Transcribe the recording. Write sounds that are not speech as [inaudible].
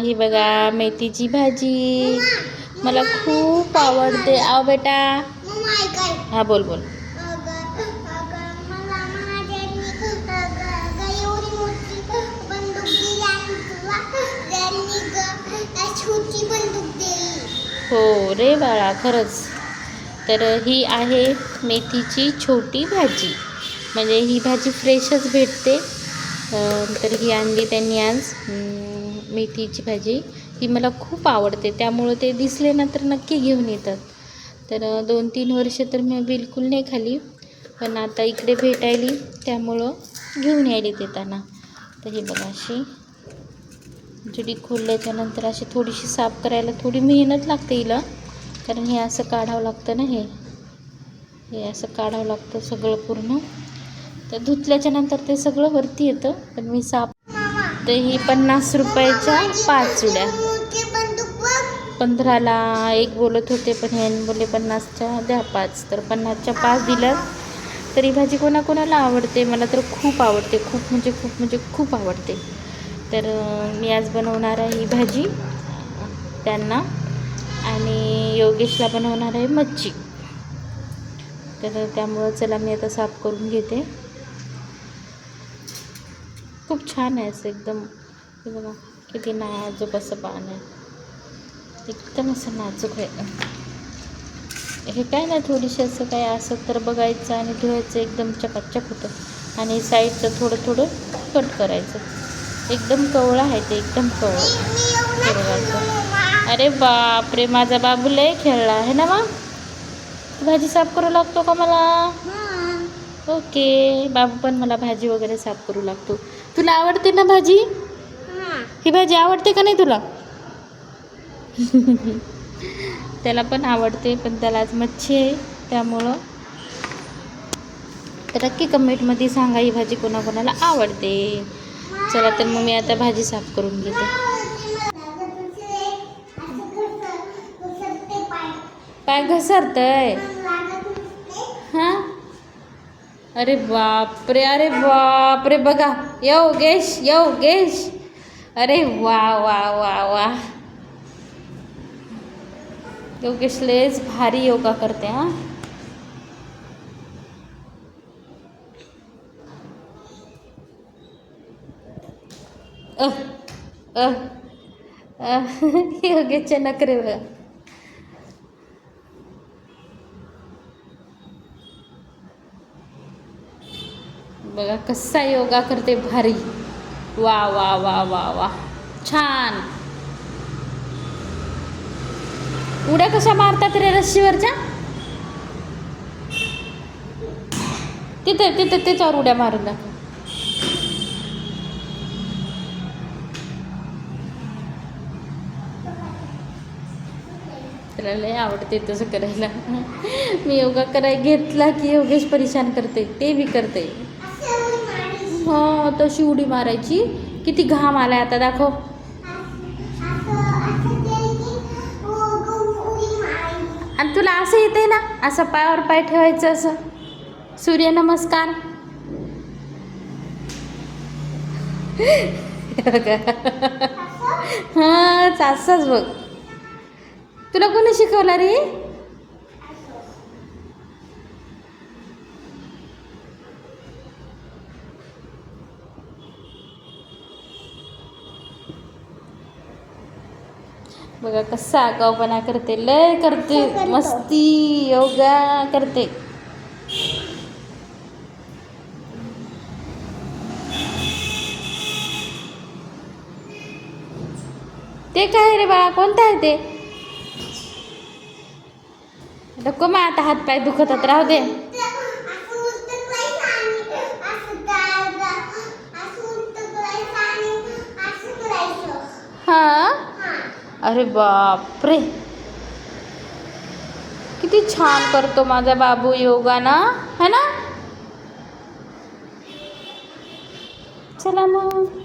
ही बघा मेथीची भाजी. मला खूप आवडते. आव बेटा. हा बोल बोल. हो रे बाळा खरंच. तर ही आहे मेथीची छोटी भाजी. म्हणजे ही भाजी फ्रेशच भेटते. तर ही आणली त्यांनी आज. मेथीची भाजी. ही मला खूप आवडते. त्यामुळं ते दिसले ना तर नक्की घेऊन येतात. तर दोन तीन वर्ष तर मी बिलकुल नाही खाली. पण आता इकडे भेटायली. त्यामुळं घेऊन यायली देताना तर ही बघा अशी जुडी खोलल्याच्या नंतर अशी थोडीशी साफ करायला थोडी मेहनत लागते हिला. कारण हे असं काढावं लागतं ना हे. हे असं काढावं लागतं सगळं पूर्ण. तर धुतल्याच्या नंतर ते सगळं वरती येतं पण मी साप तर ही पन्नास रुपयाच्या पाच चुड्या पंधराला एक बोलत होते पण हे बोले पन्नासच्या द्या पाच. तर पन्नासच्या पाच दिल्या ही भाजी कोणाकोणाला आवडते? मला तर खूप आवडते. खूप म्हणजे खूप म्हणजे खूप आवडते. तर मी आज बनवणार आहे ही भाजी त्यांना. आणि योगेशला बनवणार आहे मच्छी. तर त्यामुळं चला मी आता साफ करून घेते. खूप छान आहे असं एकदम. हे बघा किती नाजूक असं पान आहे. एकदम असं नाजूक आहे. हे काय ना थोडीशी असं काय असं तर बघायचं आणि धुवायचं एकदम चकाचक होतं. आणि साईडचं थोडं थोडं कट करायचं. एकदम कवळं आहे ते एकदम कवळं. हे अरे बापरे माझा बाबू लय खेळला आहे ना मग? भाजी साफ करू लागतो का मला? ओके बाबू पण मला भाजी वगैरे साफ करू लागतो. तुला आवडते ना भाजी? हं. भाजी आवडते का नाही तुला? [laughs] त्याला पण आवडते पण त्याला आज मच्छी आहे त्यामुळं. तर नक्की कमेंटमध्ये सांगा ही भाजी कोणाकोणाला आवडते. चला तर मग मी आता भाजी साफ करून घेते. काय घसरतंय. अरे बाप रे अरे बापरे, बघा. योगेश योगेश अरे वा वा वा वा. योगेश लयच भारी योगा करते हाँ अह अह अह. [laughs] योगेशचे बघा बघा कसा योगा करते भारी. वा वा वा वा वा. छान. उड्या कशा मारतात रे रस्सीवरच्या? तिथे तिथे त्याच्यावर उड्या मारून दाखव. त्याला लय आवडते तसं करायला. मी योगा कराय घेतला की योगेश परेशान करते ते बी करते. हो तशी उडी मारायची. किती घाम आलाय आता दाखव. आणि तुला असं येते ना असं पायावर पाय ठेवायचं असं. सूर्यनमस्कार हां असंच बघ. तुला कोणी शिकवला रे? बघा कसा आगावपणा करते लय करते. मस्ती योगा करते. ते काय रे बाळा कोणतं आहे ते? नको मग आता हात पाय दुखतात राहू दे. अरे बापरे किती छान करतो माझा बाबू योगा ना है ना? चला मग.